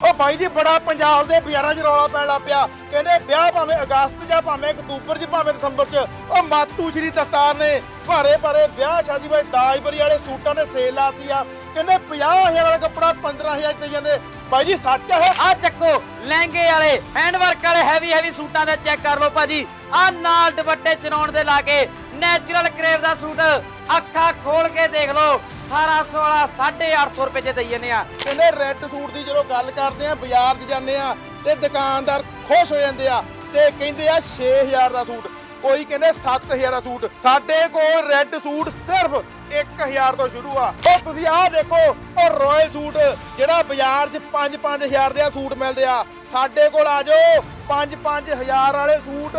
ਉਹ ਬਾਈ ਜੀ, ਬੜਾ ਪੰਜਾਬ ਦੇ ਬਾਜ਼ਾਰਾਂ 'ਚ ਰੌਲਾ ਪੈਣ ਲੱਗ ਪਿਆ। ਕਹਿੰਦੇ ਵਿਆਹ ਭਾਵੇਂ ਅਗਸਤ ਜਾਂ ਭਾਵੇਂ ਅਕਤੂਬਰ 'ਚ, ਭਾਵੇਂ ਦਸੰਬਰ 'ਚ। ਉਹ ਮਾਤੂ ਸ਼੍ਰੀ ਦਸਤਾਰ ਨੇ ਭਾਰੇ ਭਾਰੇ ਵਿਆਹ ਸ਼ਾਦੀ ਵਿੱਚ ਦਾਜਬਰੀ ਵਾਲੇ ਸੂਟਾਂ ਨੇ ਸੇਲ ਲਾਤੀ ਆ। ਕਹਿੰਦੇ 50000 ਵਾਲਾ ਕੱਪੜਾ 15000 ਤੇ ਜਾਂਦੇ। ਬਾਈ ਜੀ, ਸੱਚ ਹੈ ਆ ਚੱਕੋ, ਲਹਿੰਗੇ ਵਾਲੇ, ਹੈਂਡਵਰਕ ਵਾਲੇ ਹੈਵੀ ਹੈਵੀ ਸੂਟਾਂ ਦਾ ਚੈੱਕ ਕਰ ਲਓ ਭਾਜੀ। ਆ ਨਾਲ ਦੁਪੱਟੇ ਚਨਾਉਣ ਦੇ ਲਾ ਕੇ ਨੈਚੁਰਲ ਕਰੇਵ ਦਾ ਸੂਟ ਅੱਖਾਂ ਖੋਲ ਕੇ ਦੇਖ ਲਓ। 1800 850 ਰੁਪਏ ਚ ਦਈ ਜਾਂਦੇ ਆ। ਕਹਿੰਦੇ ਰੈੱਡ ਸੂਟ ਦੀ ਜਦੋਂ ਗੱਲ ਕਰਦੇ ਆ, ਬਾਜ਼ਾਰ 'ਚ ਜਾਂਦੇ ਆ ਤੇ ਦੁਕਾਨਦਾਰ ਖੁਸ਼ ਹੋ ਜਾਂਦੇ ਆ ਤੇ ਕਹਿੰਦੇ ਆ 6000 ਦਾ ਸੂਟ। ਕੋਈ ਕਹਿੰਦੇ 7000 ਦਾ ਸੂਟ। ਸਾਡੇ ਕੋਲ ਰੈੱਡ ਸੂਟ ਸਿਰਫ 1000 ਤੋਂ ਸ਼ੁਰੂ ਆ। ਉਹ ਤੁਸੀਂ ਆਹ ਦੇਖੋ, ਉਹ ਰਾਇਲ ਸੂਟ, ਜਿਹੜਾ ਬਾਜ਼ਾਰ 'ਚ 5-5000 ਦੇ ਆ ਸੂਟ ਮਿਲਦੇ ਆ। ਸਾਡੇ ਕੋਲ ਆ ਜਾਓ 5-5000 ਵਾਲੇ ਸੂਟ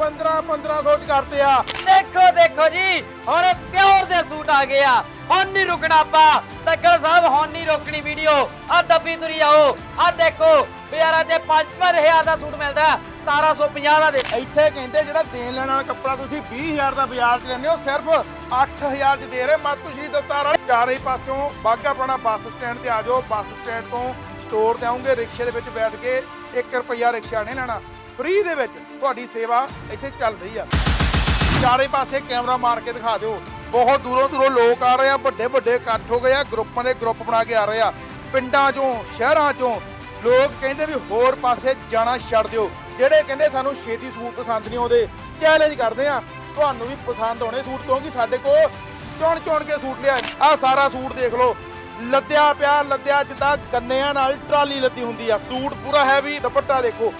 15-1500 ਚ ਕਰਦੇ ਆ। ਦੇਖੋ ਦੇਖੋ ਜੀ ਹੁਣ ਪਿਓਰ ਦੇ ਸੂਟ ਆ ਗਏ ਆ। ਹੁਣ ਨਹੀਂ ਰੁਕਣਾ ਆਪਾਂ। ਤੱਕਲ ਸਾਹਿਬ ਹੁਣ ਨਹੀਂ ਰੋਕਣੀ ਵੀਡੀਓ। ਆ ਦੱਬੀ ਤੁਰੀ ਆਓ। ਆ ਦੇਖੋ ਬਾਜ਼ਾਰਾਂ 'ਚ 5000 ਦਾ ਸੂਟ ਮਿਲਦਾ 1750 ਦਾ ਦੇ ਇੱਥੇ ਕਹਿੰਦੇ ਜਿਹੜਾ ਦੇਣ ਲੈਣ ਵਾਲਾ ਕੱਪੜਾ ਤੁਸੀਂ 20000 ਦਾ ਬਾਜ਼ਾਰ 'ਚ ਲੈਂਦੇ ਹੋ ਸਿਰਫ 8000 'ਚ ਦੇ ਰਹੇ। ਮਾਤੂ ਸ਼੍ਰੀ ਵਾਲੇ ਚਾਰੇ ਪਾਸਿਓਂ ਬਾਗਾ ਪੁਰਾਣਾ ਬੱਸ ਸਟੈਂਡ ਤੇ ਆ ਜਾਓ। ਬੱਸ ਸਟੈਂਡ ਤੋਂ ਸਟੋਰ ਤੇ ਆਉਂਗੇ ਰਿਕਸ਼ੇ ਦੇ ਵਿੱਚ ਬੈਠ ਕੇ 1 ਰੁਪਿਆ ਰਿਕਸ਼ਾ ਨਹੀਂ ਲੈਣਾ। ਫ੍ਰੀ ਦੇ ਵਿੱਚ ਤੁਹਾਡੀ ਸੇਵਾ ਇੱਥੇ ਚੱਲ ਰਹੀ ਆ। ਚਾਰੇ ਪਾਸੇ ਕੈਮਰਾ ਮਾਰ ਕੇ ਦਿਖਾ ਦਿਓ। ਬਹੁਤ ਦੂਰੋਂ ਦੂਰੋਂ ਲੋਕ ਆ ਰਹੇ ਆ, ਵੱਡੇ ਵੱਡੇ ਇਕੱਠ ਹੋ ਗਏ ਆ ਗਰੁੱਪਾਂ ਦੇ ਗਰੁੱਪ ਬਣਾ ਕੇ ਆ ਰਹੇ ਆ। ਪਿੰਡਾਂ ਚੋਂ, ਸ਼ਹਿਰਾਂ ਚੋਂ ਲੋਕ ਕਹਿੰਦੇ ਵੀ ਹੋਰ ਪਾਸੇ ਜਾਣਾ ਛੱਡ ਦਿਓ। ਜਿਹੜੇ ਕਹਿੰਦੇ ਸਾਨੂੰ ਛੇਤੀ ਸੂਟ ਪਸੰਦ ਨਹੀਂ ਆਉਂਦੇ ਚੈਲੰਜ ਕਰਦੇ ਆ। ਤੁਹਾਨੂੰ ਵੀ ਪਸੰਦ ਆਉਣੇ ਸੂਟ, ਕਿਉਂਕਿ ਸਾਡੇ ਕੋਲ ਚੁਣ ਚੁਣ ਕੇ ਸੂਟ ਲਿਆ ਆ ਸਾਰਾ ਸੂਟ ਦੇਖ ਲਓ। ਲੱਦਿਆ ਪਿਆ, ਲੱਦਿਆ ਜਿੱਦਾਂ ਗੰਨਿਆਂ ਨਾਲ ਟਰਾਲੀ ਲੱਦੀ ਹੁੰਦੀ ਆ। ਸੂਟ ਪੂਰਾ ਹੈਵੀ ਦੁਪੱਟਾ ਦੇਖੋ।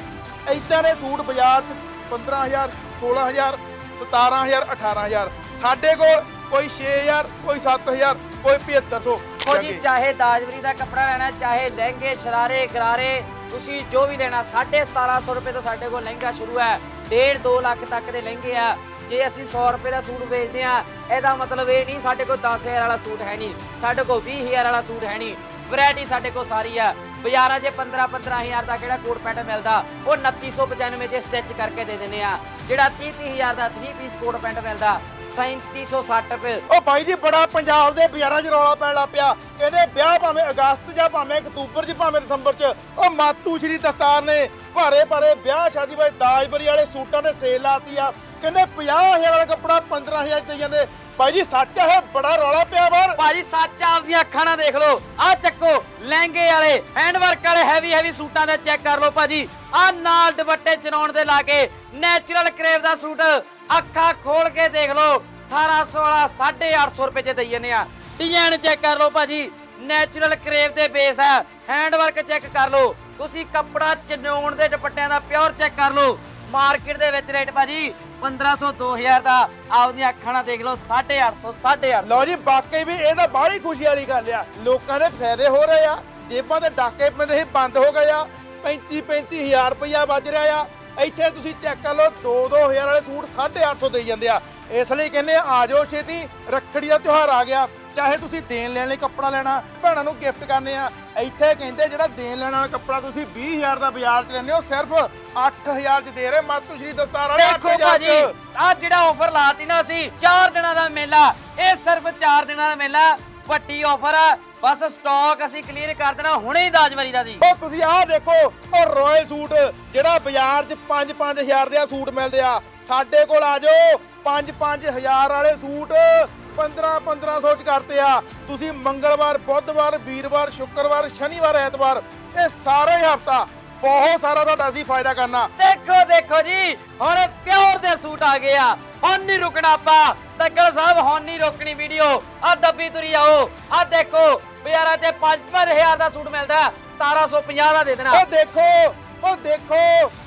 ਏਦਾਂ ਦੇ ਸੂਟ ਬਾਜ਼ਾਰ 'ਚ 15000 16000 17000 18000 ਸਾਡੇ ਕੋਲ ਕੋਈ 6000 ਕੋਈ 7000 ਕੋਈ 7500 ਦੇਖੋ ਜੀ ਚਾਹੇ ਦਾਜਵਰੀ ਦਾ ਕੱਪੜਾ ਲੈਣਾ ਚਾਹੇ ਲਹਿੰਗੇ ਸ਼ਰਾਰੇ ਗਰਾਰੇ ਤੁਸੀਂ ਜੋ ਵੀ ਲੈਣਾ 1750 ਰੁਪਏ ਤੋਂ ਸਾਡੇ ਕੋਲ ਲਹਿੰਗਾ ਸ਼ੁਰੂ ਹੈ। 1.5 2 ਲੱਖ ਤੱਕ ਦੇ ਲਹਿੰਗੇ ਆ। ਜੇ ਅਸੀਂ 100 ਰੁਪਏ ਦਾ ਸੂਟ ਵੇਚਦੇ ਆ ਇਹਦਾ ਮਤਲਬ ਇਹ ਨਹੀਂ ਸਾਡੇ ਕੋਲ 10000 ਵਾਲਾ ਸੂਟ ਹੈ ਨਹੀਂ। ਸਾਡੇ ਕੋਲ 20000 ਵਾਲਾ ਸੂਟ ਹੈ ਨਹੀਂ। ਵੈਰਾਈਟੀ ਸਾਡੇ ਕੋਲ ਸਾਰੀ ਆ। ਬਾਜ਼ਾਰਾਂ 'ਚ 15 15000 ਦਾ ਕਿਹੜਾ ਕੋਟ ਪੈਂਟ ਮਿਲਦਾ, ਉਹ 2995 'ਚ ਸਟਿਚ ਕਰਕੇ ਦੇ ਦਿੰਦੇ ਆ। ਜਿਹੜਾ 30 30000 ਦਾ 3 ਪੀਸ ਕੋਟ ਪੈਂਟ ਮਿਲਦਾ 3760 ਰੁਪਏ। ਉਹ ਬਾਈ ਜੀ, ਬੜਾ ਪੰਜਾਬ ਦੇ ਬਾਜ਼ਾਰਾਂ 'ਚ ਰੌਲਾ ਪੈਣ ਲੱਗ ਪਿਆ। ਕਹਿੰਦੇ ਵਿਆਹ ਭਾਵੇਂ ਅਗਸਤ ਜਾਂ ਭਾਵੇਂ ਅਕਤੂਬਰ 'ਚ, ਭਾਵੇਂ ਦਸੰਬਰ 'ਚ, ਉਹ ਮਾਤੂ ਸ਼੍ਰੀ ਦਸਤਾਰ ਨੇ ਭਾਰੇ ਭਾਰੇ ਵਿਆਹ ਸ਼ਾਦੀ ਵਿੱਚ ਦਾਜਬਰੀ ਵਾਲੇ ਸੂਟਾਂ ਨੇ ਸੇਲ ਲਾਤੀ ਆ। ਕਹਿੰਦੇ 50000 ਵਾਲਾ ਕੱਪੜਾ 15000 ਚ ਦੇ ਜਾਂਦੇ। ਬਾਈ ਜੀ ਸੱਚ ਹੈ ਬੜਾ ਰੌਲਾ ਪਿਆ ਬਾਹਰ। ਭਾਜੀ ਸੱਚ ਆਪਦੀਆਂ ਅੱਖਾਂ ਨਾਲ ਦੇਖ ਲਓ। ਆ ਚੱਕੋ, ਲਹਿੰਗੇ ਵਾਲੇ ਹੈਂਡ ਵਰਕ ਵਾਲੇ ਹੈਵੀ ਹੈਵੀ ਸੂਟਾਂ ਦਾ ਚੈੱਕ ਕਰ ਲਓ ਭਾਜੀ। ਆ ਨਾਲ ਦੁਪੱਟੇ ਚਨਾਉਣ ਦੇ ਲਾ ਕੇ ਨੈਚੁਰਲ ਕਰੇਵ ਦਾ ਸੂਟ ਅੱਖਾਂ ਖੋਲ ਕੇ ਦੇਖ ਲਓ। 1800 850 ਰੁਪਏ ਚ ਦਈ ਜਾਂਦੇ ਆ। ਡਿਜ਼ਾਈਨ ਚੈੱਕ ਕਰ ਲਓ ਭਾਜੀ। ਨੈਚੁਰਲ ਕਰੇਵ ਦੇ ਬੇਸ ਹੈ ਹੈਂਡ ਵਰਕ ਚੈੱਕ ਕਰ ਲਓ। ਤੁਸੀਂ ਕੱਪੜਾ ਚਨਾਉਣ ਦੇ ਦੁਪੱਟਿਆਂ ਦਾ ਪਿਓਰ ਚੈੱਕ ਕਰ ਲਓ। ਮਾਰਕੀਟ ਦੇ ਵਿੱਚ ਰੇਟ ਭਾਜੀ 1500 2000 ਦਾ ਆਪਦੀਆਂ ਅੱਖਾਂ ਨਾਲ ਦੇਖ ਲਓ 850 850 ਲਓ ਜੀ, ਵਾਕਈ ਵੀ ਇਹ ਤਾਂ ਬਾਹਲੀ ਖੁਸ਼ੀ ਵਾਲੀ ਗੱਲ ਆ। ਲੋਕਾਂ ਦੇ ਫਾਇਦੇ ਹੋ ਰਹੇ ਆ। ਜੇਬਾਂ ਦੇ ਡਾਕੇ ਪੈਂਦੇ ਸੀ, ਬੰਦ ਹੋ ਗਏ ਆ। 35 35000 ਰੁਪਇਆ ਬਚ ਰਿਹਾ ਆ। ਇੱਥੇ ਤੁਸੀਂ ਚੈੱਕ ਕਰ ਲਓ 2 2000 ਵਾਲੇ ਸੂਟ 850 ਦੇਈ ਜਾਂਦੇ ਆ। ਇਸ ਲਈ ਕਹਿੰਦੇ ਆ ਆ ਜਾਓ ਛੇਤੀ, ਰੱਖੜੀ ਦਾ ਤਿਉਹਾਰ ਆ ਗਿਆ। ਚਾਹੇ ਤੁਸੀਂ ਦੇਣ ਲੈਣ ਲਈ ਕੱਪੜਾ ਲੈਣਾ ਭੈਣਾਂ ਨੂੰ ਗਿਫਟ ਕਰਨੇ ਆ ਇੱਥੇ ਕਹਿੰਦੇ ਜਿਹੜਾ ਦੇਣ ਲੈਣ ਵਾਲਾ ਕੱਪੜਾ ਤੁਸੀਂ 20000 ਦਾ ਬਾਜ਼ਾਰ 'ਚ ਲੈਂਦੇ ਹੋ ਸਿਰਫ 8000 'ਚ ਦੇ ਰਹੇ ਮਾਤੂ ਸ਼੍ਰੀ ਦਸਤਾਰ ਵਾਲੇ ਦੇਖੋ 8000 'ਚ। ਭਾਜੀ ਆ ਜਿਹੜਾ ਆਫਰ ਲਾਤੀ ਨਾ ਅਸੀਂ 4 ਦਿਨਾਂ ਦਾ ਮੇਲਾ ਇਹ ਸਿਰਫ 4 ਦਿਨਾਂ ਦਾ ਮੇਲਾ ਵੱਡੀ ਆਫਰ ਆ ਬਸ ਸਟਾਕ ਅਸੀਂ ਕਲੀਅਰ ਕਰ ਦੇਣਾ ਹੁਣੇ ਹੀ ਦਾਜਵਰੀ ਦਾ ਜੀ ਉਹ ਤੁਸੀਂ ਆਹ ਦੇਖੋ ਉਹ ਰਾਇਲ ਸੂਟ ਜਿਹੜਾ ਬਾਜ਼ਾਰ 'ਚ 5-5000 ਦੇ ਆ ਸੂਟ ਮਿਲਦੇ ਆ ਸਾਡੇ ਕੋਲ ਆ ਜਾਓ 5-5000 ਵਾਲੇ ਸੂਟ 15-1500 ਚ ਕਰਤੇ ਆ। ਤੁਸੀਂ ਮੰਗਲਵਾਰ ਬੁੱਧਵਾਰ ਵੀਰਵਾਰ ਸ਼ੁੱਕਰਵਾਰ ਸ਼ਨੀਵਾਰ ਐਤਵਾਰ ਇਹ ਸਾਰੇ ਹਫਤਾ ਬਹੁਤ ਸਾਰਾ ਤੁਹਾਡਾ ਅਸੀਂ ਫਾਇਦਾ ਕਰਨਾ। ਦੇਖੋ ਦੇਖੋ ਜੀ ਹੁਣ ਪਿਓਰ ਦੇ ਸੂਟ ਆ ਗਏ ਆ। ਹੁਣ ਨਹੀਂ ਰੁਕਣਾ ਆਪਾਂ। ਤੱਕਲ ਸਾਹਿਬ ਹੁਣ ਨਹੀਂ ਰੋਕਣੀ ਵੀਡੀਓ। ਆ ਦੱਬੀ ਤੁਰੀ ਆਓ। ਆ ਦੇਖੋ ਬਾਜ਼ਾਰਾਂ 'ਚ 5-5000 ਦਾ ਸੂਟ ਮਿਲਦਾ। 1750 ਦਾ ਦੇ ਦੇਣਾ। ਉਹ ਦੇਖੋ ਉਹ ਦੇਖੋ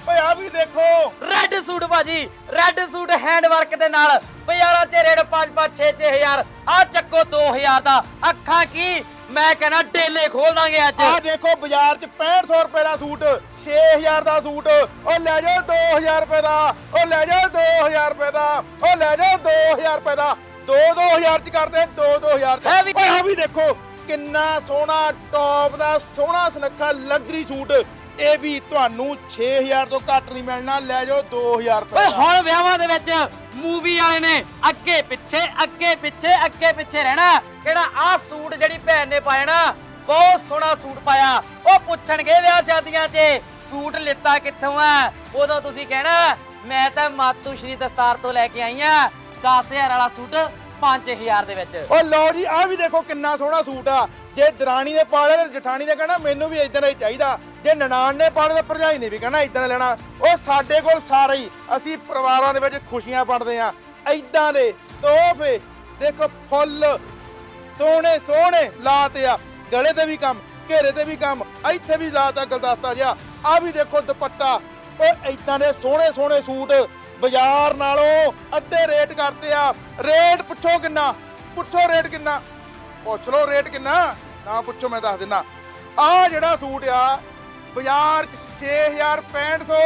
ਓਏ ਆ ਵੀ ਦੇਖੋ। ਰੈੱਡ ਸੂਟ ਭਾਜੀ ਰੈੱਡ ਸੂਟ ਹੈਂਡ ਵਰਕ ਦੇ ਨਾਲ। ਬਾਜ਼ਾਰਾਂ 'ਚ ਰੇਟ 5-5 6-6000 ਆ ਚੱਕੋ 2000 ਦਾ। ਅੱਖਾਂ ਕੀ? ਮੈਂ ਕਹਿੰਦਾ ਡੇਲੇ ਖੋਲ ਦਾਂਗੇ ਅੱਜ। ਆ ਦੇਖੋ ਬਾਜ਼ਾਰ 'ਚ 6500 ਰੁਪਏ ਦਾ ਸੂਟ 6000 ਦਾ ਸੂਟ। ਉਹ ਲੈ ਜਾਓ 2000 ਰੁਪਏ ਦਾ। ਉਹ ਲੈ ਜਾਓ 2000 ਰੁਪਏ ਦਾ। ਉਹ ਲੈ ਜਾਓ 2000 ਰੁਪਏ ਦਾ। 2 2000 ਚ ਕਰਦੇ 2 2000 ਚ। ਓਏ ਆ ਵੀ ਦੇਖੋ ਕਿੰਨਾ ਸੋਹਣਾ ਟੌਪ ਦਾ ਸੋਹਣਾ ਸੁਨੱਖਾ ਲਗਜ਼ਰੀ ਸੂਟ। ਇਹ ਵੀ ਤੁਹਾਨੂੰ 6000 ਤੋਂ ਘੱਟ ਨਹੀਂ ਮਿਲਣਾ। ਲੈ ਜਾਓ 2000 ਰੁਪਏ। ਓਏ ਦਾ ਹੁਣ ਵਿਆਹਾਂ ਦੇ ਵਿੱਚ ਮੂਵੀ ਵਾਲੇ ਨੇ ਅੱਗੇ ਪਿੱਛੇ ਅੱਗੇ ਪਿੱਛੇ ਅੱਗੇ ਪਿੱਛੇ ਰਹਿਣਾ। ਕਿਹੜਾ ਆਹ ਸੂਟ ਜਿਹੜੀ ਭੈਣ ਨੇ ਪਾਇਆ ਨਾ ਬਹੁਤ ਸੋਹਣਾ ਸੂਟ ਪਾਇਆ। ਉਹ ਪੁੱਛਣਗੇ ਵਿਆਹ ਸ਼ਾਦੀਆਂ 'ਚ ਸੂਟ ਲਿੱਤਾ ਕਿੱਥੋਂ ਆ? ਉਦੋਂ ਤੁਸੀਂ ਕਹਿਣਾ ਮੈਂ ਤਾਂ ਮਾਤੂ ਸ਼੍ਰੀ ਦਸਤਾਰ ਤੋਂ ਲੈ ਕੇ ਆਈ ਆ 10000 ਵਾਲਾ ਸੂਟ 5000 ਦੇ ਵਿੱਚ। ਓ ਲਓ ਜੀ ਆਹ ਵੀ ਦੇਖੋ ਕਿੰਨਾ ਸੋਹਣਾ ਸੂਟ ਆ। ਜੇ ਦਰਾਣੀ ਨੇ ਪਾ ਲਿਆ ਤੇ ਜਠਾਣੀ ਨੇ ਕਹਿਣਾ ਮੈਨੂੰ ਵੀ ਇਦਾਂ ਦਾ ਹੀ ਚਾਹੀਦਾ। ਜੇ ਨਨਾਣ ਨੇ ਪਾਉਣੇ ਲਿਆ ਭਰਜਾਈ ਨੇ ਵੀ ਕਹਿਣਾ ਇਦਾਂ ਦਾ ਲੈਣਾ। ਉਹ ਸਾਡੇ ਕੋਲ ਸਾਰੇ ਹੀ, ਅਸੀਂ ਪਰਿਵਾਰਾਂ ਦੇ ਵਿੱਚ ਖੁਸ਼ੀਆਂ ਵੰਡਦੇ ਆ ਇਦਾਂ ਦੇ ਤੋਹਫੇ, ਦੇਖੋ ਫੁੱਲ, ਸੋਹਣੇ ਸੋਹਣੇ ਲਾਤੇ ਆ। ਗਲੇ ਤੇ ਵੀ ਕੰਮ, ਘੇਰੇ ਤੇ ਵੀ ਕੰਮ, ਇੱਥੇ ਵੀ ਲਾਤਾ ਗਲਦਸਤਾ ਜਿਹਾ। ਆ ਵੀ ਦੇਖੋ ਦੁਪੱਟਾ, ਉਹ ਇਦਾਂ ਦੇ ਸੋਹਣੇ ਸੋਹਣੇ ਸੂਟ ਬਾਜ਼ਾਰ ਨਾਲੋਂ ਅੱਧੇ ਰੇਟ ਕਰਤੇ ਆ। ਰੇਟ ਪੁੱਛੋ ਕਿੰਨਾ, ਪੁੱਛੋ ਰੇਟ ਕਿੰਨਾ। ਪੁੱਛ ਲਓ ਰੇਟ ਕਿੰਨਾ ਨਾ ਪੁੱਛੋ ਮੈਂ ਦੱਸ ਦਿੰਨਾ ਆ ਜਿਹੜਾ ਸੂਟ ਆ ਬਾਜ਼ਾਰ 'ਚ 6600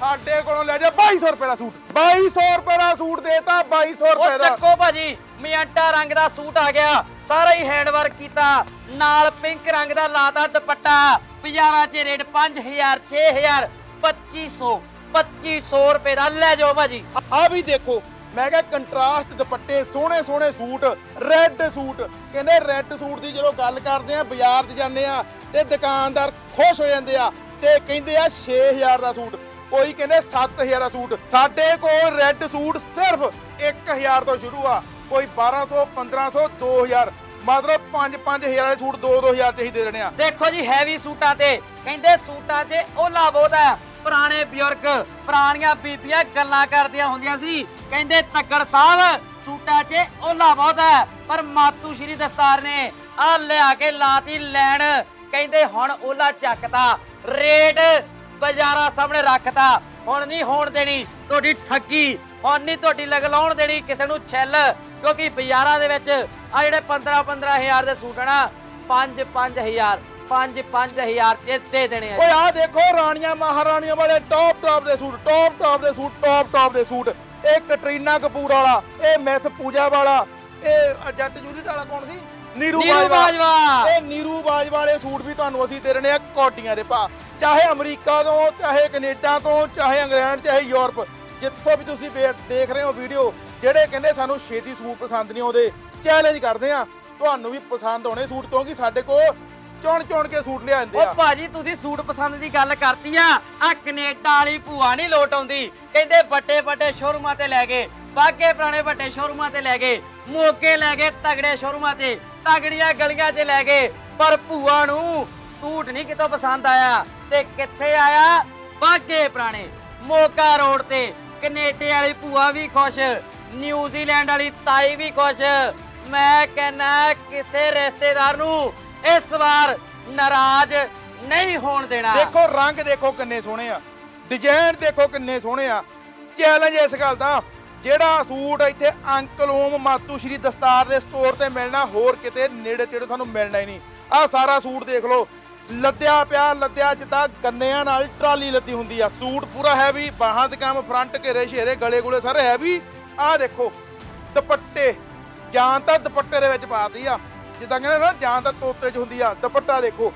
ਸਾਡੇ ਕੋਲੋਂ ਲੈ ਜਾ 2200 ਰੁਪਏ ਦਾ ਸੂਟ। 2200 ਰੁਪਏ ਦਾ ਸੂਟ ਦੇਤਾ 2200 ਉਹ ਰੁਪਏ ਦਾ। ਚੱਕੋ ਭਾਜੀ ਮਿਆਂਟਾ ਰੰਗ ਦਾ ਸੂਟ ਆ ਗਿਆ। ਸਾਰਾ ਹੀ ਹੈਂਡ ਵਰਕ ਕੀਤਾ ਨਾਲ ਪਿੰਕ ਰੰਗ ਦਾ ਲਾਤਾ ਦੁਪੱਟਾ। ਬਾਜ਼ਾਰਾਂ 'ਚ ਰੇਟ 5000 6000 2500 2500 ਰੁਪਏ ਦਾ। ਲੈ ਜਾਓ ਭਾਜੀ। ਆ ਵੀ ਦੇਖੋ ਮੈਂ ਕਿਹਾ ਕੰਟਰਾਸਟ ਦੁਪੱਟੇ ਸੋਹਣੇ ਸੋਹਣੇ ਸੂਟ ਰੈੱਡ ਸੂਟ। ਕਹਿੰਦੇ ਰੈੱਡ ਸੂਟ ਦੀ ਜਦੋਂ ਗੱਲ ਕਰਦੇ ਆ ਬਾਜ਼ਾਰ 'ਚ ਜਾਂਦੇ ਆ ਤੇ ਦੁਕਾਨਦਾਰ ਖੁਸ਼ ਹੋ ਜਾਂਦੇ ਆ ਤੇ ਕਹਿੰਦੇ ਆ 6000 ਦਾ ਸੂਟ। ਕੋਈ ਕਹਿੰਦੇ 7000 ਦਾ ਸੂਟ। ਸਾਡੇ ਕੋਲ ਰੈੱਡ ਸੂਟ ਸਿਰਫ 1000 ਤੋਂ ਸ਼ੁਰੂ ਆ। ਕੋਈ 1200 1500 2000 ਮਤਲਬ 5 5000 ਵਾਲੇ ਸੂਟ 2 2000 ਚ ਹੀ ਦੇ ਦੇਣੇ ਆ। ਦੇਖੋ ਜੀ ਹੈਵੀ ਸੂਟਾਂ ਤੇ। ਕਹਿੰਦੇ ਸੂਟਾਂ 'ਚ ਓਲਾ ਬਹੁਤ ਹੈ। ਪੁਰਾਣੇ ਬਜ਼ੁਰਗ, ਪੁਰਾਣੀਆਂ ਬੀਬੀਆਂ ਗੱਲਾਂ ਕਰਦੀਆਂ ਹੁੰਦੀਆਂ ਸੀ। ਕਹਿੰਦੇ ਤੱਕੜ ਸਾਹਿਬ, ਸੂਟਾਂ 'ਚ ਓਲਾ ਬਹੁਤ ਹੈ। ਪਰ ਮਾਤੂ ਸ਼੍ਰੀ ਦਸਤਾਰ ਨੇ ਆ ਲਿਆ ਕੇ ਲਾਤੀ ਲੈਣ। ਕਹਿੰਦੇ ਹੁਣ ਓਲਾ ਚੱਕਤਾ ਰੇਟ ਬਾਜ਼ਾਰਾਂ ਸਾਹਮਣੇ ਰੱਖਤਾ ਹੁਣ ਨਹੀਂ ਹੋਣ ਦੇਣੀ, ਤੁਹਾਡੀ ਠੱਗੀ, ਹੁਣ ਨਹੀਂ ਤੁਹਾਡੀ ਲਗਲਾਉਣ ਦੇਣੀ ਕਿਸੇ ਨੂੰ ਛਿੱਲ, ਕਿਉਂਕਿ ਬਾਜ਼ਾਰਾਂ ਦੇ ਵਿੱਚ ਆ ਜਿਹੜੇ 15 15000 ਦੇ ਸੂਟ ਆ ਨਾ 5 5000 5 5000 ਚ ਦੇ ਦੇਣੇ ਆ ਓਏ ਆ ਦੇਖੋ ਰਾਣੀਆਂ, ਮਹਾਰਾਣੀਆਂ ਵਾਲੇ ਟੌਪ ਟੌਪ ਦੇ ਸੂਟ ਟੌਪ ਟੌਪ ਦੇ ਸੂਟ ਟੌਪ ਟੌਪ ਦੇ ਸੂਟ। ਇਹ ਕਟਰੀਨਾ ਕਪੂਰ ਵਾਲਾ, ਇਹ ਮਿਸ ਪੂਜਾ ਵਾਲਾ, ਇਹ ਜੱਟ ਜੂਲੀਟ ਵਾਲਾ ਕੌਣ ਸੀ? ਨੀਰੂ ਨੀਰੂ ਬਾਜਵਾ। ਇਹ ਨੀਰੂ ਬਾਜਵਾ ਵਾਲੇ ਸੂਟ ਵੀ ਤੁਹਾਨੂੰ ਅਸੀਂ ਦੇ ਰਹੇ ਆ ਕੋਟੀਆਂ ਦੇ ਭਾ ਚਾਹੇ ਅਮਰੀਕਾ ਤੋਂ ਚਾਹੇ ਕੈਨੇਡਾ ਤੋਂ ਚਾਹੇ ਇੰਗਲੈਂਡ ਚਾਹੇ ਯੂਰਪ। ਜਿੱਥੋਂ ਵੀ ਤੁਸੀਂ ਦੇਖ ਰਹੇ ਹੋ ਵੀਡੀਓ ਜਿਹੜੇ ਕਹਿੰਦੇ ਸਾਨੂੰ ਛੇਤੀ ਸੂਟ ਪਸੰਦ ਨਹੀਂ ਆਉਂਦੇ ਚੈਲੰਜ ਕਰਦੇ ਆ ਤੁਹਾਨੂੰ ਵੀ ਪਸੰਦ ਆਉਣੇ ਸੂਟ ਕਿਉਂਕਿ ਸਾਡੇ ਕੋਲ ਚੁਣ ਚੁਣ ਕੇ ਸੂਟ ਲਿਆਂਦੇ ਆ। ਉਹ ਭਾਜੀ ਤੁਸੀਂ ਸੂਟ ਪਸੰਦ ਦੀ ਗੱਲ ਕਰਤੀ ਆ। ਆ ਕੈਨੇਡਾ ਵਾਲੀ ਭੂਆ ਨਹੀਂ ਲੋਟ ਆਉਂਦੀ। ਕਹਿੰਦੇ ਵੱਡੇ ਵੱਡੇ ਸ਼ੋਰੂਮਾਂ ਤੇ ਲੈ ਗਏ। ਬਾਗੇ ਪੁਰਾਣੇ ਵੱਡੇ ਸ਼ੋਰੂਮਾਂ ਤੇ ਲੈ ਗਏ, ਮੋਗੇ ਲੈ ਗਏ, ਤਗੜੇ ਸ਼ੋਰੂਮਾਂ ਤੇ, ਤਗੜੀਆਂ ਗਲੀਆਂ 'ਚ ਲੈ ਗਏ। ਪਰ ਭੂਆ ਨੂੰ ਸੂਟ ਨਹੀਂ ਕਿਤੋਂ ਪਸੰਦ ਆਇਆ ਤੇ ਕਿੱਥੇ ਆਇਆ? ਬਾਗੇ ਪੁਰਾਣੇ, ਮੋਗਾ ਰੋਡ ਤੇ। ਕੈਨੇਡਾ ਵਾਲੀ ਭੂਆ ਵੀ ਖੁਸ਼, ਨਿਊਜ਼ੀਲੈਂਡ ਵਾਲੀ ਤਾਈ ਵੀ ਖੁਸ਼। ਮੈਂ ਕਹਿੰਨਾ ਕਿਸੇ ਰਿਸ਼ਤੇਦਾਰ ਨੂੰ ਇਸ ਵਾਰ ਨਾਰਾਜ਼ ਨਹੀਂ ਹੋਣ ਦੇਣਾ। ਦੇਖੋ, ਰੰਗ ਦੇਖੋ ਕਿੰਨੇ ਸੋਹਣੇ ਆ। ਡਿਜ਼ਾਈਨ ਦੇਖੋ ਕਿੰਨੇ ਸੋਹਣੇ ਆ। ਚੈਲੰਜ ਇਸ ਗੱਲ ਦਾ ਜਿਹੜਾ ਸੂਟ ਇੱਥੇ ਅੰਕਲ ਓਮ ਮਾਤੂ ਸ਼੍ਰੀ ਦਸਤਾਰ ਦੇ ਸਟੋਰ ਤੇ ਮਿਲਣਾ, ਹੋਰ ਕਿਤੇ ਨੇੜੇ ਤੇੜੇ ਤੁਹਾਨੂੰ ਮਿਲਣਾ ਹੀ ਨਹੀਂ। ਆਹ ਸਾਰਾ ਸੂਟ ਦੇਖ ਲਓ। ਲੱਦਿਆ ਪਿਆ, ਲੱਦਿਆ ਜਿੱਦਾਂ ਗੰਨਿਆਂ ਨਾਲ ਟਰਾਲੀ ਲੱਦੀ ਹੁੰਦੀ ਆ। ਸੂਟ ਪੂਰਾ ਹੈਵੀ ਬਾਹਾਂ ਤੇ ਕੰਮ ਫਰੰਟ ਘੇਰੇ, ਸ਼ੇਰੇ, ਗਲੇ ਗੁਲੇ ਸਾਰੇ ਹੈਵੀ ਆਹ ਦੇਖੋ, ਦੁਪੱਟੇ, ਜਾਂ ਤਾਂ ਦੁਪੱਟੇ ਦੇ ਵਿੱਚ ਪਾਤੀ ਆ। ਜਿੱਦਾਂ ਕਹਿੰਦੇ ਨਾ ਜਾਨ ਤਾਂ ਤੋਤੇ 'ਚ ਹੁੰਦੀ ਆ। ਦੁਪੱਟਾ ਦੇਖੋ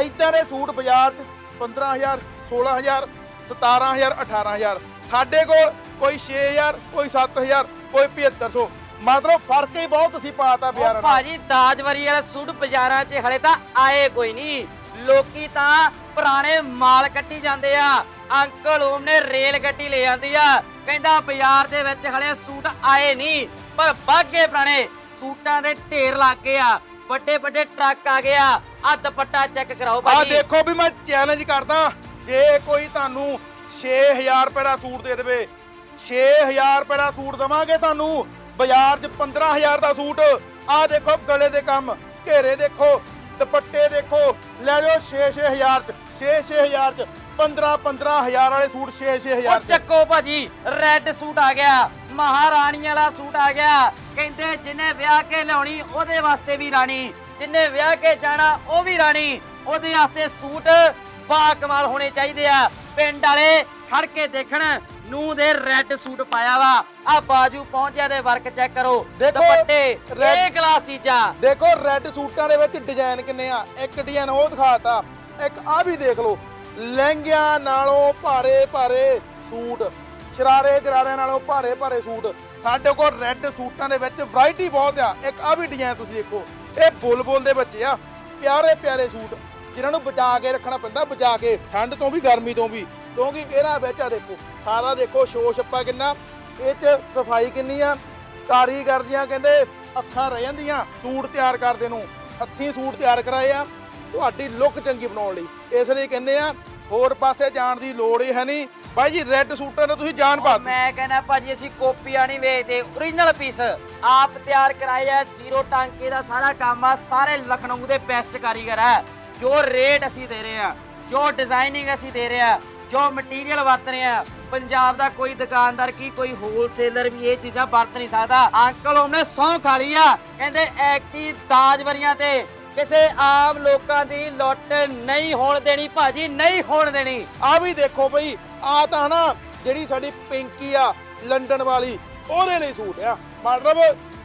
ਇਦਾਂ ਦੇ ਸੂਟ ਬਾਜ਼ਾਰ 'ਚ 15000 16000 17000 18000 ਸਾਡੇ ਕੋਲ ਕੋਈ 6000 ਕੋਈ 7000 ਕੋਈ 7500 ਮਤਲਬ ਫ਼ਰਕ ਹੀ ਬਹੁਤ ਤੁਸੀਂ ਪਾਤਾ ਬਿਆਰਾਂ ਨਾਲ। ਭਾਜੀ ਦਾਜਵਰੀ ਵਾਲਾ ਸੂਟ ਬਾਜ਼ਾਰਾਂ 'ਚ ਹਲੇ ਤਾਂ ਆਏ ਕੋਈ ਨਹੀਂ। ਲੋਕੀ ਤਾਂ ਪੁਰਾਣੇ ਮਾਲ ਕੱਟੀ ਜਾਂਦੇ ਆ। ਅੰਕਲ ਓਮ ਨੇ ਰੇਲ ਗੱਡੀ ਲੈ ਜਾਂਦੀ ਆ। ਕਹਿੰਦਾ ਬਾਜ਼ਾਰ ਦੇ ਵਿੱਚ ਹਲੇ ਸੂਟ ਆਏ ਨਹੀਂ ਪਰ ਬਾਗੇ ਪੁਰਾਣੇ ਸੂਟਾਂ ਦੇ ਢੇਰ ਲੱਗ ਗਏ ਆ। ਵੱਡੇ ਵੱਡੇ ਟਰੱਕ ਆ ਗਿਆ ਆ। ਦੁਪੱਟਾ ਚੈੱਕ ਕਰਾਓ ਆ ਭਾਜੀ। ਦੇਖੋ ਵੀ ਮੈਂ ਚੈਲੰਜ ਕਰਦਾ। ਜੇ ਕੋਈ ਤੁਹਾਨੂੰ 6000 ਰੁਪਏ ਦਾ ਸੂਟ ਦੇ ਦੇਵੇ। 6000 ਰੁਪਏ ਦਾ ਸੂਟ ਦਵਾਂਗੇ ਤੁਹਾਨੂੰ। ਬਾਜ਼ਾਰ 'ਚ 15000 ਦਾ ਸੂਟ। ਆ ਦੇਖੋ ਗਲੇ ਦੇ ਕੰਮ ਘੇਰੇ ਦੇਖੋ ਦੁਪੱਟੇ ਦੇਖੋ। ਲੈ ਜਾਓ 6-6000 'ਚ 6-6000 'ਚ। 15-15000 ਵਾਲੇ ਸੂਟ 6-6000 ਉਹ 'ਚ। ਚੱਕੋ ਭਾਜੀ ਰੈੱਡ ਸੂਟ ਆ ਗਿਆ ਮਹਾਰਾਣੀ ਵਾਲਾ ਸੂਟ ਆ ਗਿਆ। ਕਹਿੰਦੇ ਜਿਹਨੇ ਵਿਆਹ ਕੇ ਲਿਆਉਣੀ ਉਹਦੇ ਵਾਸਤੇ ਵੀ ਰਾਣੀ। ਜਿਹਨੇ ਵਿਆਹ ਕੇ ਜਾਣਾ ਉਹ ਵੀ ਰਾਣੀ। ਉਹਦੇ ਵਾਸਤੇ ਸੂਟ ਬਾ ਕਮਾਲ ਹੋਣੇ ਚਾਹੀਦੇ ਆ। ਪਿੰਡ ਵਾਲੇ ਖੜ ਕੇ ਦੇਖਣ ਨੂੰ ਦੇ ਰੈੱਡ ਸੂਟ ਪਾਇਆ ਵਾ। ਆ ਬਾਜੂ ਪਹੁੰਚਿਆ ਦੇ ਵਰਕ ਚੈੱਕ ਕਰੋ। ਦੇਖੋ, ਦੁਪੱਟੇ red- ਇਹ ਕਲਾਸ ਚੀਜ਼ਾਂ ਦੇਖੋ ਰੈੱਡ ਸੂਟਾਂ ਦੇ ਵਿੱਚ ਡਿਜ਼ਾਈਨ ਕਿੰਨੇ ਆ। ਇੱਕ ਡਿਜ਼ਾਈਨ ਉਹ ਦਿਖਾਤਾ ਇੱਕ ਆ ਵੀ ਦੇਖ ਲਓ। ਲਹਿੰਗਿਆਂ ਨਾਲੋਂ ਭਾਰੇ ਭਾਰੇ ਸੂਟ ਸ਼ਰਾਰੇ ਜਰਾਰਿਆਂ ਨਾਲੋਂ ਭਾਰੇ ਭਾਰੇ ਸੂਟ। ਸਾਡੇ ਕੋਲ ਰੈੱਡ ਸੂਟਾਂ ਦੇ ਵਿੱਚ ਵੈਰਾਈਟੀ ਬਹੁਤ ਆ। ਇੱਕ ਆ ਵੀ ਡਿਜ਼ਾਈਨ ਤੁਸੀਂ ਦੇਖੋ। ਇਹ ਬੁਲਬੁਲ ਦੇ ਬੱਚੇ ਆ। ਪਿਆਰੇ ਪਿਆਰੇ ਸੂਟ। ਜਿਨ੍ਹਾਂ ਨੂੰ ਬਚਾ ਕੇ ਰੱਖਣਾ ਪੈਂਦਾ ਬਚਾ ਕੇ ਠੰਡ ਤੋਂ ਵੀ ਗਰਮੀ ਤੋਂ ਵੀ। ਕਿਉਂਕਿ ਇਹਨਾਂ ਵਿੱਚ ਆ ਦੇਖੋ ਸਾਰਾ ਦੇਖੋ ਸ਼ੋ ਛੱਪਾ ਕਿੰਨਾ ਇਹ ਚ ਸਫ਼ਾਈ ਕਿੰਨੀ ਆ ਕਾਰੀਗਰ ਦੀਆਂ ਕਹਿੰਦੇ ਅੱਖਾਂ ਰਹਿ ਜਾਂਦੀਆਂ ਸੂਟ ਤਿਆਰ ਕਰਦੇ ਨੂੰ ਹੱਥੀਂ ਸੂਟ ਤਿਆਰ ਕਰਾਏ ਆ ਤੁਹਾਡੀ ਲੁੱਕ ਚੰਗੀ ਬਣਾਉਣ ਲਈ। ਇਸ ਲਈ ਕਹਿੰਦੇ ਆ ਹੋਰ ਪਾਸੇ ਜਾਣ ਦੀ ਲੋੜ ਹੀ ਹੈ ਨਹੀਂ। ਬਾਈ ਜੀ ਰੈੱਡ ਸੂਟਾਂ ਨਾਲ ਤੁਸੀਂ ਜਾਨ ਪਾ ਦਿੱਤੀ ਮੈਂ ਕਹਿੰਦਾ ਭਾਜੀ ਅਸੀਂ ਕਾਪੀਆਂ ਨਹੀਂ ਵੇਚਦੇ ਓਰੀਜਨਲ ਪੀਸ ਆਪ ਤਿਆਰ ਕਰਾਏ ਆ ਜ਼ੀਰੋ ਟਾਂਕੇ ਦਾ ਸਾਰਾ ਕੰਮ ਆ ਸਾਰੇ ਲਖਨਊ ਦੇ ਬੈਸਟ ਕਾਰੀਗਰ ਆ। ਜੋ ਰੇਟ ਅਸੀਂ ਦੇ ਰਹੇ ਆ, ਜੋ ਡਿਜ਼ਾਈਨਿੰਗ ਅਸੀਂ ਦੇ ਰਹੇ ਆ, ਜੋ ਮਟੀਰੀਅਲ ਵਰਤ ਰਹੇ ਆ, ਪੰਜਾਬ ਦਾ ਕੋਈ ਦੁਕਾਨਦਾਰ ਕੀ ਕੋਈ ਹੋਲਸੇਲਰ ਵੀ ਇਹ ਚੀਜ਼ਾਂ ਵਰਤ ਨਹੀਂ ਸਕਦਾ। ਅੰਕਲ ਉਹਨੇ ਸੌਂ ਖਾ ਲਈ ਆ, ਕਹਿੰਦੇ ਐਕਟੀ ਤਾਜਵਰੀਆਂ ਤੇ, ਕਿਸੇ ਆਮ ਲੋਕਾਂ ਦੀ ਲੁੱਟ ਨਹੀਂ ਹੋਣ ਦੇਣੀ, ਭਾਜੀ ਨਹੀਂ ਹੋਣ ਦੇਣੀ। ਆ ਵੀ ਦੇਖੋ ਬਈ, ਆ ਤਾਂ ਨਾ ਜਿਹੜੀ ਸਾਡੀ ਪਿੰਕੀ ਆ, ਲੰਡਨ ਵਾਲੀ, ਉਹਦੇ ਲਈ ਸੂਟ ਆ। ਮਤਲਬ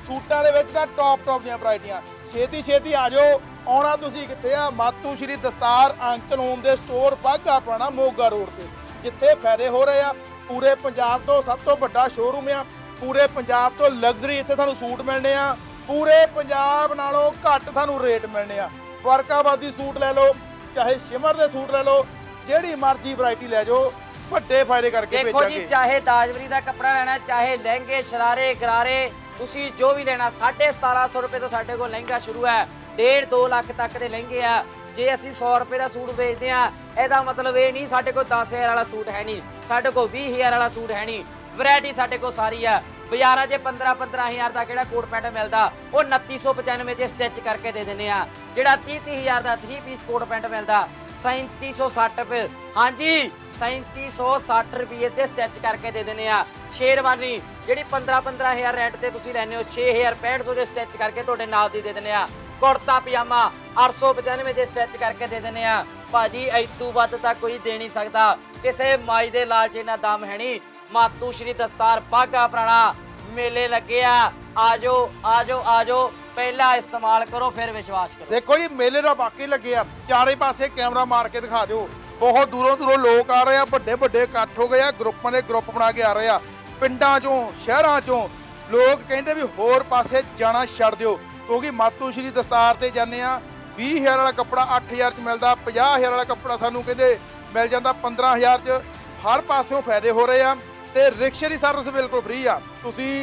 ਸੂਟਾਂ ਦੇ ਵਿੱਚ ਤਾਂ ਟੌਪ ਟੌਪ ਦੀਆਂ ਵੈਰਾਈਟੀਆਂ ਛੇਤੀ ਛੇਤੀ ਆ ਜਾਓ ਆਉਣਾ ਤੁਸੀਂ ਕਿੱਥੇ ਆ? ਮਾਤੂ ਸ਼੍ਰੀ ਦਸਤਾਰ ਅੰਕਲ ਹੋਮ ਦੇ ਸਟੋਰ ਬਾਗਾ ਪੁਰਾਣਾ ਮੋਗਾ ਰੋਡ ਤੇ ਜਿੱਥੇ ਫਾਇਦੇ ਹੋ ਰਹੇ ਆ। ਪੂਰੇ ਪੰਜਾਬ ਤੋਂ ਸਭ ਤੋਂ ਵੱਡਾ ਸ਼ੋਰੂਮ ਆ। ਪੂਰੇ ਪੰਜਾਬ ਤੋਂ ਲਗਜ਼ਰੀ ਇੱਥੇ ਤੁਹਾਨੂੰ ਸੂਟ ਮਿਲਣੇ ਆ। ਪੂਰੇ ਪੰਜਾਬ ਨਾਲੋਂ ਘੱਟ ਤੁਹਾਨੂੰ ਰੇਟ ਮਿਲਣੇ ਆ। ਫਰਕਾਬਾਦੀ ਸੂਟ ਲੈ ਲਓ ਚਾਹੇ ਸ਼ਿਮਰ ਦੇ ਸੂਟ ਲੈ ਲਓ ਜਿਹੜੀ ਮਰਜ਼ੀ ਵੈਰਾਈਟੀ ਲੈ ਜਾਓ ਵੱਡੇ ਫਾਇਦੇ ਕਰਕੇ ਦੇਖੋ ਜੀ ਚਾਹੇ ਦਾਜਵਰੀ ਦਾ ਕੱਪੜਾ ਲੈਣਾ ਚਾਹੇ ਲਹਿੰਗੇ ਸ਼ਰਾਰੇ ਗਰਾਰੇ ਤੁਸੀਂ ਜੋ ਵੀ ਲੈਣਾ 1750 ਰੁਪਏ ਤੋਂ ਸਾਡੇ ਕੋਲ ਲਹਿੰਗਾ ਸ਼ੁਰੂ ਹੈ। ਡੇਢ 2 ਲੱਖ ਤੱਕ ਦੇ ਲਹਿੰਗੇ ਆ। ਜੇ ਅਸੀਂ 100 ਰੁਪਏ ਦਾ ਸੂਟ ਵੇਚਦੇ ਆ ਇਹਦਾ ਮਤਲਬ ਇਹ ਨਹੀਂ ਸਾਡੇ ਕੋਲ 10000 ਵਾਲਾ ਸੂਟ ਹੈ ਨਹੀਂ, ਸਾਡੇ ਕੋਲ 20000 ਵਾਲਾ ਸੂਟ ਹੈ ਨਹੀਂ। ਵੈਰਾਈਟੀ ਸਾਡੇ ਕੋਲ ਸਾਰੀ ਆ। ਬਾਜ਼ਾਰਾਂ 'ਚ 15 15000 ਦਾ ਕਿਹੜਾ ਕੋਟ ਪੈਂਟ ਮਿਲਦਾ, ਉਹ 2995 'ਚ ਸਟਿਚ ਕਰਕੇ ਦੇ ਦਿੰਦੇ ਆ। ਜਿਹੜਾ 30 30000 ਦਾ 3 ਪੀਸ ਕੋਟ ਪੈਂਟ ਮਿਲਦਾ 3760 ਰੁਪਏ। ਹਾਂਜੀ 3760 ਰੁਪਏ ਤੇ ਸਟਿਚ ਕਰਕੇ ਦੇ ਦਿੰਦੇ ਆ। ਸ਼ੇਰਵਾਨੀ, ਜਿਹੜੀ 15 15000 ਰੈਂਟ ਤੇ ਤੁਸੀਂ ਲੈਣੇ ਹੋ 6000 ਦੇ ਸਟਿਚ ਕਰਕੇ ਤੁਹਾਡੇ ਨਾਲ ਦੀ ਦੇ ਦਿੰਦੇ ਆ। ਕੁੜਤਾ ਪਜਾਮਾ 895 ਦੇ ਸਟਿਚ ਕਰਕੇ ਦੇ ਦਿੰਦੇ ਆ। ਭਾਜੀ, ਐਤੂ ਵੱਧ ਤਾਂ ਕੋਈ ਦੇ ਨਹੀਂ ਸਕਦਾ। ਕਿਸੇ ਮਾਈ ਦੇ ਲਾਲਚ ਇਹਨਾਂ ਦਮ ਹੈ ਨਹੀਂ। ਮਾਤੂ ਸ਼੍ਰੀ ਦਸਤਾਰ ਬਾਗਾ ਪ੍ਰਾਣਾ ਮੇਲੇ ਲੱਗੇ ਆ। ਆਜੋ ਆਜੋ ਆਜੋ। ਪਹਿਲਾ ਇਸਤੇਮਾਲ ਕਰੋ, ਫਿਰ ਵਿਸ਼ਵਾਸ ਕਰੋ। ਦੇਖੋ ਜੀ, ਮੇਲੇ ਦਾ ਬਾਕੀ ਲੱਗੇ ਆ। ਚਾਰੇ ਪਾਸੇ ਕੈਮਰਾ ਮਾਰ ਕੇ ਦਿਖਾ ਦਿਓ। ਬਹੁਤ ਦੂਰੋਂ ਦੂਰੋਂ ਲੋਕ ਆ ਰਹੇ ਆ। ਵੱਡੇ ਵੱਡੇ ਇਕੱਠ ਹੋ ਗਏ ਆ। ਗਰੁੱਪਾਂ ਦੇ ਗਰੁੱਪ ਬਣਾ ਕੇ ਆ ਰਹੇ ਆ। ਪਿੰਡਾਂ ਚੋਂ, ਸ਼ਹਿਰਾਂ ਚੋਂ ਲੋਕ ਕਹਿੰਦੇ ਵੀ ਹੋਰ ਪਾਸੇ ਜਾਣਾ ਛੱਡ ਦਿਓ। ਕਿਉਂਕਿ ਮਾਤੂ ਸ਼੍ਰੀ ਦਸਤਾਰ ਤੇ ਜਾਂਦੇ ਆ 20000 ਵਾਲਾ ਕੱਪੜਾ 8000 ਚ ਮਿਲਦਾ 50000 ਵਾਲਾ ਕੱਪੜਾ ਸਾਨੂੰ ਕਹਿੰਦੇ ਮਿਲ ਜਾਂਦਾ 15000 ਚ। ਹਰ ਪਾਸਿਓਂ ਫਾਇਦੇ ਹੋ ਰਹੇ ਆ ਤੇ ਰਿਕਸ਼ੇ ਦੀ ਸਰਵਿਸ ਬਿਲਕੁਲ ਫ੍ਰੀ ਆ। ਤੁਸੀਂ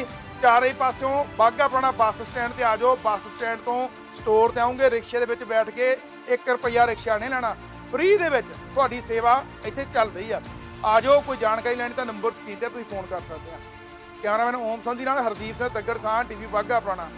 ਚਾਰੇ ਪਾਸਿਓਂ ਬਾਗਾ ਪੁਰਾਣਾ ਬੱਸ ਸਟੈਂਡ ਤੇ ਆ ਜਾਓ। ਬੱਸ ਸਟੈਂਡ ਤੋਂ ਸਟੋਰ ਤੇ ਆਉਂਗੇ ਰਿਕਸ਼ੇ ਦੇ ਵਿੱਚ ਬੈਠ ਕੇ 1 ਰੁਪਿਆ ਰਿਕਸ਼ਾ ਨਹੀਂ ਲੈਣਾ। ਫ੍ਰੀ ਦੇ ਵਿੱਚ ਤੁਹਾਡੀ ਸੇਵਾ ਇੱਥੇ ਚੱਲ ਰਹੀ ਆ। ਆ ਜਾਓ, ਕੋਈ ਜਾਣਕਾਰੀ ਲੈਣੀ ਤਾਂ ਨੰਬਰ ਸਕਰੀਨ ਤੇ ਤੁਸੀਂ ਫੋਨ ਕਰ ਸਕਦੇ ਆ। ਕੈਮਰਾਮੈਨ ਓਮ ਸੰਧੀ ਨਾਲ ਹਰਦੀਪ ਸਿੰਘ ਤੱਗੜਸਾਨ ਟੀਵੀ ਬਾਗਾ ਪੁਰਾਣਾ।